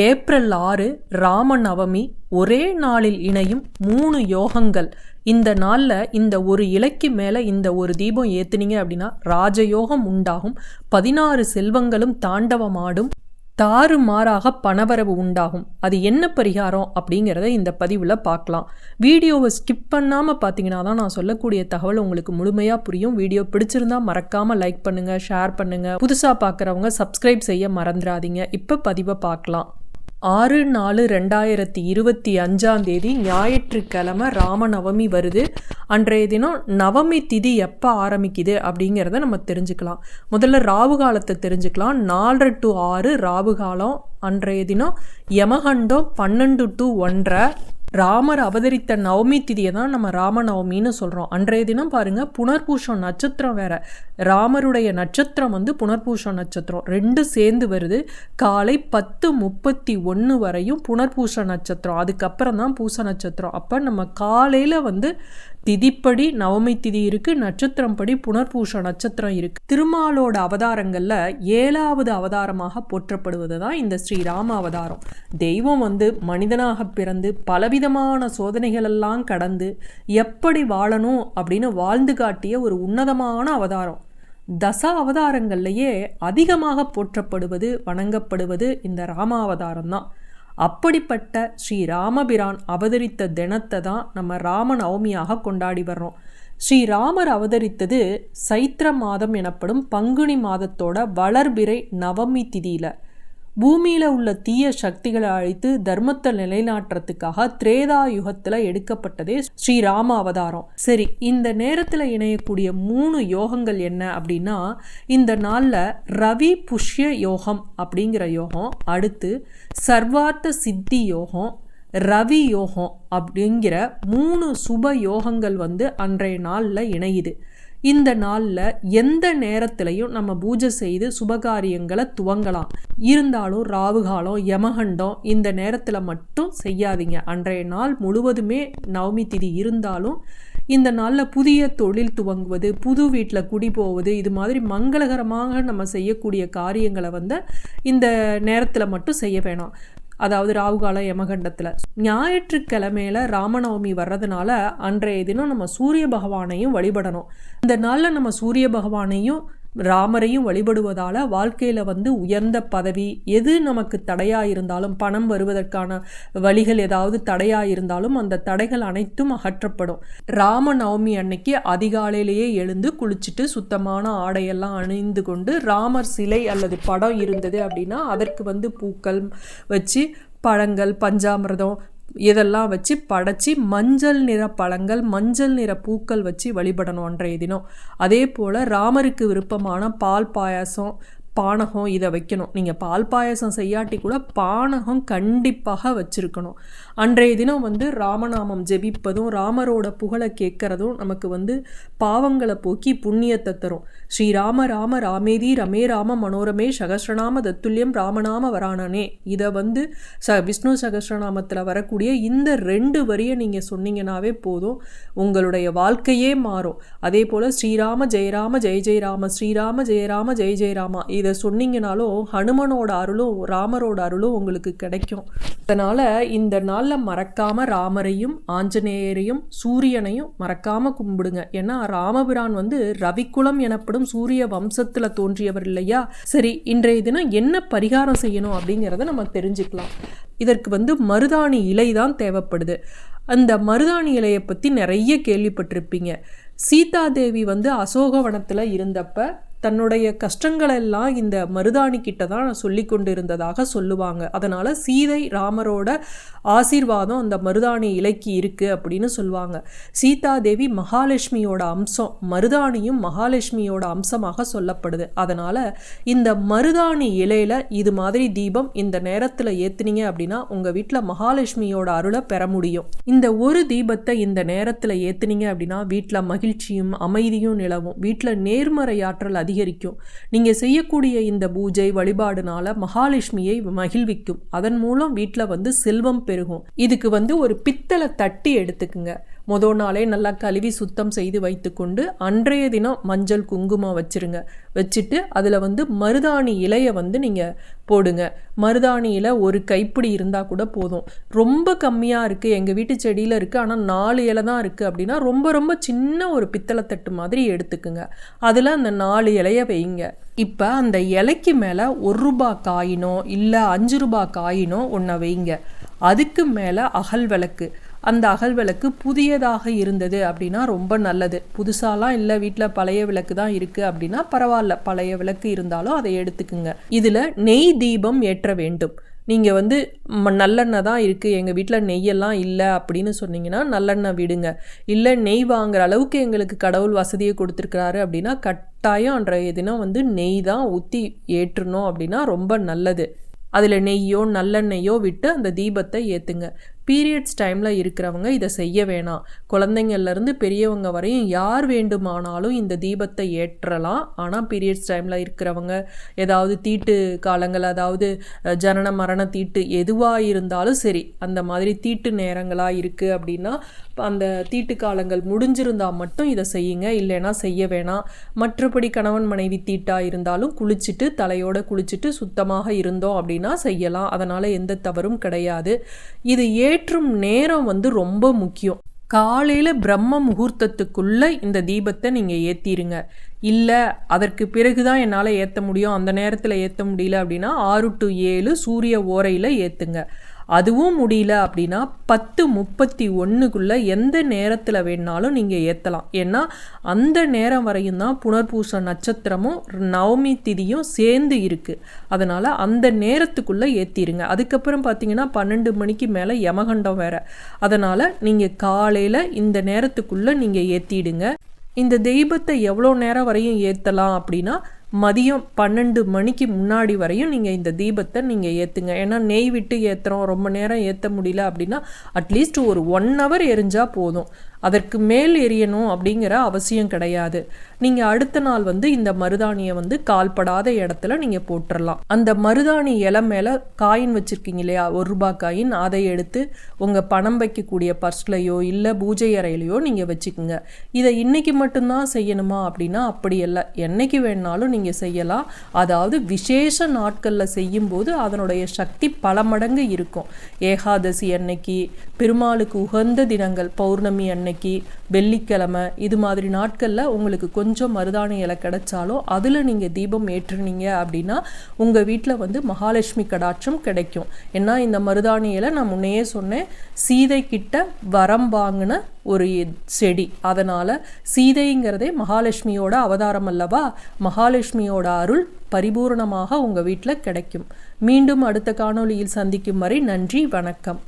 April ஆறு ராம நவமி ஒரே நாளில் இணையும் மூணு யோகங்கள். இந்த நாளில் இந்த ஒரு இலைக்கு மேலே இந்த ஒரு தீபம் ஏற்றுனீங்க அப்படின்னா ராஜயோகம் உண்டாகும். பதினாறு செல்வங்களும் தாண்டவமாடும். தாறுமாறாக பணவரவு உண்டாகும். அது என்ன பரிகாரம் அப்படிங்கிறத இந்த பதிவில் பார்க்கலாம். வீடியோவை ஸ்கிப் பண்ணாமல் பார்த்தீங்கன்னா தான் நான் சொல்லக்கூடிய தகவல் உங்களுக்கு முழுமையாக புரியும். வீடியோ பிடிச்சிருந்தா மறக்காமல் லைக் பண்ணுங்கள் ஷேர் பண்ணுங்கள் புதுசாக பார்க்குறவங்க சப்ஸ்கிரைப் செய்ய மறந்துடாதீங்க. இப்போ பதிவை பார்க்கலாம். ஆறு நாலு ரெண்டாயிரத்தி இருபத்தி அஞ்சாம் தேதி ஞாயிற்றுக்கிழமை ராமநவமி வருது. அன்றைய தினம் நவமி திதி எப்போ ஆரம்பிக்குது அப்படிங்கிறத நம்ம தெரிஞ்சுக்கலாம். முதல்ல ராவு காலத்தை தெரிஞ்சுக்கலாம். நாலரை டு ஆறு ராவு காலம். அன்றைய தினம் யமகண்டம் பன்னெண்டு டு ஒன்றரை. ராமர் அவதரித்த நவமி திதியை தான் நம்ம ராமநவமின்னு சொல்கிறோம் அன்றைய தினம் பாருங்கள் புனர்பூஷம் நட்சத்திரம் வேற. ராமருடைய நட்சத்திரம் வந்து புனர்பூஷம் நட்சத்திரம். ரெண்டு சேர்ந்து வருது. காலை பத்து முப்பத்தி ஒன்று வரையும் புனர்பூஷ நட்சத்திரம். அதுக்கப்புறம் தான் பூச நட்சத்திரம். அப்போ நம்ம காலையில் வந்து திதிப்படி நவமி திதி இருக்குது நட்சத்திரம் படி புனர்பூஷ நட்சத்திரம் இருக்குது திருமாலோட அவதாரங்களில் ஏழாவது அவதாரமாக போற்றப்படுவது தான் இந்த ஸ்ரீராம அவதாரம். தெய்வம் வந்து மனிதனாக பிறந்து பலவிதமான சோதனைகளெல்லாம் கடந்து எப்படி வாழணும் அப்படின்னு வாழ்ந்து காட்டிய ஒரு உன்னதமான அவதாரம். தச அவதாரங்கள்லேயே அதிகமாக போற்றப்படுவது வணங்கப்படுவது இந்த ராமாவதாரம் தான். அப்படிப்பட்ட ஸ்ரீ ராமபிரான் அவதரித்த தினத்தை தான் நம்ம ராம நவமியாக கொண்டாடி வர்றோம். ஸ்ரீராமர் அவதரித்தது சைத்திர மாதம் எனப்படும் பங்குனி மாதத்தோட வளர்பிறை நவமி திதியில். பூமியில் உள்ள தீய சக்திகளை அழித்து தர்மத்தை நிலைநாட்டுறதுக்காக திரேதா யுகத்தில் எடுக்கப்பட்டதே ஸ்ரீராம அவதாரம். சரி இந்த நேரத்தில் இணையக்கூடிய மூணு யோகங்கள் என்ன அப்படின்னா இந்த நாளில் ரவி புஷ்ய யோகம் அப்படிங்கிற யோகம் அடுத்து சர்வார்த்த சித்தி யோகம் ரவி யோகம் அப்படிங்கிற மூணு சுப யோகங்கள் வந்து அன்றைய நாளில் இணையுது. இந்த நாளில் எந்த நேரத்திலையும் நம்ம பூஜை செய்து சுபகாரியங்களை துவங்கலாம். இருந்தாலும் ராவுகாலம் யமகண்டம் இந்த நேரத்தில் மட்டும் செய்யாதீங்க. அன்றைய நாள் முழுவதுமே நவமி திதி இருந்தாலும் இந்த நாளில் புதிய தொழில் துவங்குவது புது வீட்டில் குடி போவது இது மாதிரி மங்களகரமாக நம்ம செய்யக்கூடிய காரியங்களை வந்து இந்த நேரத்தில் மட்டும் செய்ய வேணாம். அதாவது ராகுகால யமகண்டத்தில். ஞாயிற்றுக்கிழமையில ராமநவமி வர்றதுனால அன்றைய தினம் நம்ம சூரிய பகவானையும் வழிபடணும். இந்த நாளில் நம்ம சூரிய பகவானையும் ராமரையும் வழிபடுவதால் வாழ்க்கையில் வந்து உயர்ந்த பதவி எது நமக்கு தடையாக இருந்தாலும் பணம் வருவதற்கான வழிகள் ஏதாவது தடையாக இருந்தாலும் அந்த தடைகள் அனைத்தும் அகற்றப்படும். ராம நவமி அன்னைக்கு அதிகாலையிலேயே எழுந்து குளிச்சுட்டு சுத்தமான ஆடையெல்லாம் அணிந்து கொண்டு ராமர் சிலை அல்லது படம் இருந்தது அப்படின்னா அதற்கு வந்து பூக்கள் வச்சு பழங்கள் பஞ்சாமிரதம் இதெல்லாம் வச்சு படைச்சி மஞ்சள் நிற பழங்கள் மஞ்சள் நிற பூக்கள் வச்சு வழிபடணும் அன்றைய தினம். அதே போல் ராமருக்கு விருப்பமான பால் பாயாசம் பானகம் இதை வைக்கணும். நீங்கள் பால் பாயசம் செய்யாட்டி கூட பானகம் கண்டிப்பாக வச்சுருக்கணும். அன்றைய தினம் வந்து ராமநாமம் ஜெபிப்பதும் ராமரோட புகழை கேட்குறதும் நமக்கு வந்து பாவங்களை போக்கி புண்ணியத்தை தரும். ஸ்ரீராம ராம ராமேதி ரமே ராம மனோரமே சகஸ்ரநாம தத்துல்யம் ராமநாம வரானனே. இதை வந்து ச விஷ்ணு சகசிரநாமத்தில் வரக்கூடிய இந்த ரெண்டு வரியை நீங்கள் சொன்னீங்கன்னாவே போதும். உங்களுடைய வாழ்க்கையே மாறும். அதே போல் ஸ்ரீராம ஜெயராம ஜெய ஜெயராம ஸ்ரீராம ஜெயராம ஜெய ஜெயராமா இதை சொன்னீங்கனாலும் ஹனுமனோட அருளும் ராமரோட அருளும் உங்களுக்கு கிடைக்கும். அதனால் இந்த நாளில் மறக்காமல் ராமரையும் ஆஞ்சநேயரையும் சூரியனையும் மறக்காமல் கும்பிடுங்க. ஏன்னா ராமபிரான் வந்து ரவிக்குலம் எனப்படும் சூரிய வம்சத்தில் தோன்றியவர் இல்லையா? சரி இன்றைய தினம் என்ன பரிகாரம் செய்யணும் அப்படிங்கிறத நம்ம தெரிஞ்சுக்கலாம். இதற்கு வந்து மருதாணி இலை தான் தேவைப்படுது. அந்த மருதாணி இலையை பற்றி நிறைய கேள்விப்பட்டிருப்பீங்க. சீதாதேவி வந்து அசோகவனத்தில் இருந்தப்ப தன்னுடைய கஷ்டங்களெல்லாம் இந்த மருதாணி கிட்ட தான் சொல்லி கொண்டு இருந்ததாக சொல்லுவாங்க. அதனால் சீதை ராமரோட ஆசீர்வாதம் அந்த மருதாணி இலைக்கு இருக்குது அப்படின்னு சொல்லுவாங்க. சீதாதேவி மகாலட்சுமியோட அம்சம் மருதாணியும் மகாலட்சுமியோட அம்சமாக சொல்லப்படுது. அதனால் இந்த மருதாணி இலையில் இது மாதிரி தீபம் இந்த நேரத்தில் ஏற்றுனீங்க அப்படின்னா உங்கள் வீட்டில் மகாலட்சுமியோட அருளை பெற முடியும். இந்த ஒரு தீபத்தை இந்த நேரத்தில் ஏற்றுனீங்க அப்படின்னா வீட்டில் மகிழ்ச்சியும் அமைதியும் நிலவும். வீட்டில் நேர்மறையாற்றல் அதிகம் அதிகரிக்கும். நீங்கள் செய்யக்கூடிய இந்த பூஜை வழிபாடுனால மகாலட்சுமியை மகிழ்விக்கும். அதன் மூலம் வீட்டில் வந்து செல்வம் பெருகும். இதுக்கு வந்து ஒரு பித்தளை தட்டி எடுத்துக்குங்க. மொதல் நாளே நல்லா கழுவி சுத்தம் செய்து வைத்துக்கொண்டு அன்றைய தினம் மஞ்சள் குங்குமம் வச்சுருங்க. வச்சுட்டு அதில் வந்து மருதாணி இலையை வந்து நீங்கள் போடுங்க. மருதாணி இலை ஒரு கைப்பிடி இருந்தால் கூட போதும். ரொம்ப கம்மியாக இருக்குது எங்கள் வீட்டு செடியில் இருக்குது ஆனால் நாலு இலை தான் இருக்குது அப்படின்னா ரொம்ப ரொம்ப சின்ன ஒரு பித்தளை தட்டு மாதிரி எடுத்துக்குங்க. அதில் அந்த நாலு இலையை வைங்க. இப்போ அந்த இலைக்கு மேலே ஒரு ரூபா காயினோ இல்லை அஞ்சு ரூபா காயினோ ஒன்றை வைங்க. அதுக்கு மேலே அகல் விளக்கு. அந்த அகல் விளக்கு புதியதாக இருந்தது அப்படின்னா ரொம்ப நல்லது. புதுசாலாம் இல்லை வீட்டில் பழைய விளக்கு தான் இருக்குது அப்படின்னா பரவாயில்ல. பழைய விளக்கு இருந்தாலும் அதை எடுத்துக்குங்க. இதில் நெய் தீபம் ஏற்ற வேண்டும். நீங்கள் வந்து ம- நல்லெண்ணெய் தான் இருக்குது எங்கள் வீட்டில் நெய்யெல்லாம் இல்லை அப்படின்னு சொன்னீங்கன்னா நல்லெண்ணெய் விடுங்க. இல்லை நெய் வாங்குற அளவுக்கு எங்களுக்கு கடவுள் வசதியை கொடுத்துருக்குறாரு அப்படின்னா கட்டாயம் அன்றைய தினம் வந்து நெய் தான் ஊற்றி ஏற்றணும் அப்படின்னா ரொம்ப நல்லது. அதில் நெய்யோ நல்லெண்ணெய்யோ விட்டு அந்த தீபத்தை ஏற்றுங்க பீரியட்ஸ் டைமில் இருக்கிறவங்க இதை செய்ய வேணாம். குழந்தைங்கள்லேருந்து பெரியவங்க வரையும் யார் வேண்டுமானாலும் இந்த தீபத்தை ஏற்றலாம். ஆனால் பீரியட்ஸ் டைமில் இருக்கிறவங்க ஏதாவது தீட்டு காலங்கள் அதாவது ஜனன மரண தீட்டு எதுவாக இருந்தாலும் சரி அந்த மாதிரி தீட்டு நேரங்களாக இருக்குது அப்படின்னா அந்த தீட்டு காலங்கள் முடிஞ்சிருந்தால் மட்டும் இதை செய்யுங்க. இல்லைன்னா செய்ய வேணாம். மற்றபடி கணவன் மனைவி தீட்டாக இருந்தாலும் குளிச்சுட்டு தலையோடு குளிச்சுட்டு சுத்தமாக இருந்தோம் அப்படின்னா செய்யலாம். அதனால் எந்த தவறும் கிடையாது. இது ஏற்றும் நேரம் வந்து ரொம்ப முக்கியம். காலையில் பிரம்ம முகூர்த்தத்துக்குள்ளே இந்த தீபத்தை நீங்கள் ஏற்றிடுங்க இல்லை அதற்கு பிறகு தான் என்னால் ஏற்ற முடியும் அந்த நேரத்தில் ஏற்ற முடியல அப்படின்னா ஆறு டு ஏழு சூரிய ஓரையில் ஏற்றுங்க அதுவும் முடியல அப்படின்னா பத்து முப்பத்தி ஒன்றுக்குள்ளே எந்த நேரத்தில் வேணாலும் நீங்கள் ஏற்றலாம் ஏன்னா அந்த நேரம் வரையும் தான் புனர்பூச நட்சத்திரமும் நவமி திதியும் சேர்ந்து இருக்குது அதனால் அந்த நேரத்துக்குள்ளே ஏற்றிடுங்க அதுக்கப்புறம் பார்த்தீங்கன்னா பன்னெண்டு மணிக்கு மேலே யமகண்டம் வேற. அதனால் நீங்கள் காலையில் இந்த நேரத்துக்குள்ளே நீங்கள் ஏற்றிடுங்க இந்த தெய்வத்தை எவ்வளோ நேரம் வரையும் ஏற்றலாம் அப்படின்னா மதியம் பன்னெண்டு மணிக்கு முன்னாடி வரையும் நீங்கள் இந்த தீபத்தை நீங்கள் ஏற்றுங்க ஏன்னா நெய் விட்டு ஏற்றுறோம் ரொம்ப நேரம் ஏற்ற முடியல அப்படின்னா அட்லீஸ்ட் ஒரு ஒன் ஹவர் எரிஞ்சால் போதும். அதற்கு மேல் எரியணும் அப்படிங்கிற அவசியம் கிடையாது. நீங்கள் அடுத்த நாள் வந்து இந்த மருதாணியை வந்து கால்படாத இடத்துல நீங்கள் போட்டுடலாம் அந்த மருதாணி இலை மேலே காயின் வச்சுருக்கீங்க இல்லையா? ஒரு ரூபாய் காயின். அதை எடுத்து உங்கள் பணம் வைக்கக்கூடிய பர்ஸ்லையோ இல்லை பூஜை அறையிலையோ நீங்கள் வச்சுக்கோங்க. இதை இன்னைக்கு மட்டும்தான் செய்யணுமா அப்படின்னா அப்படி இல்லை என்னைக்கு வேணாலும் நீங்கள் செய்யலாம். அதாவது விசேஷ நாட்களில் செய்யும்போது அதனுடைய சக்தி பல மடங்கு இருக்கும். ஏகாதசி அன்னைக்கு பெருமாளுக்கு உகந்த தினங்கள் பௌர்ணமி அன்னைக்கு வெள்ளிக்கிழமை இது மாதிரி நாட்களில் உங்களுக்கு கொஞ்சம் மருதாணி இலை கிடைச்சாலும் அதில் நீங்கள் தீபம் ஏற்றுனீங்க அப்படின்னா உங்கள் வீட்டில் வந்து மகாலட்சுமி கடாட்சம் கிடைக்கும். ஏன்னா இந்த மருதாணி இலை நான் முன்னையே சொன்னேன் சீதை கிட்ட வரம் வாங்கின ஒரு செடி. அதனால் சீதைங்கிறதே மகாலட்சுமியோட அவதாரம் அல்லவா? மகாலட்சுமியோட அருள் பரிபூரணமாக உங்கள் வீட்டில் கிடைக்கும். மீண்டும் அடுத்த காணொளியில் சந்திக்கும் வரை நன்றி வணக்கம்.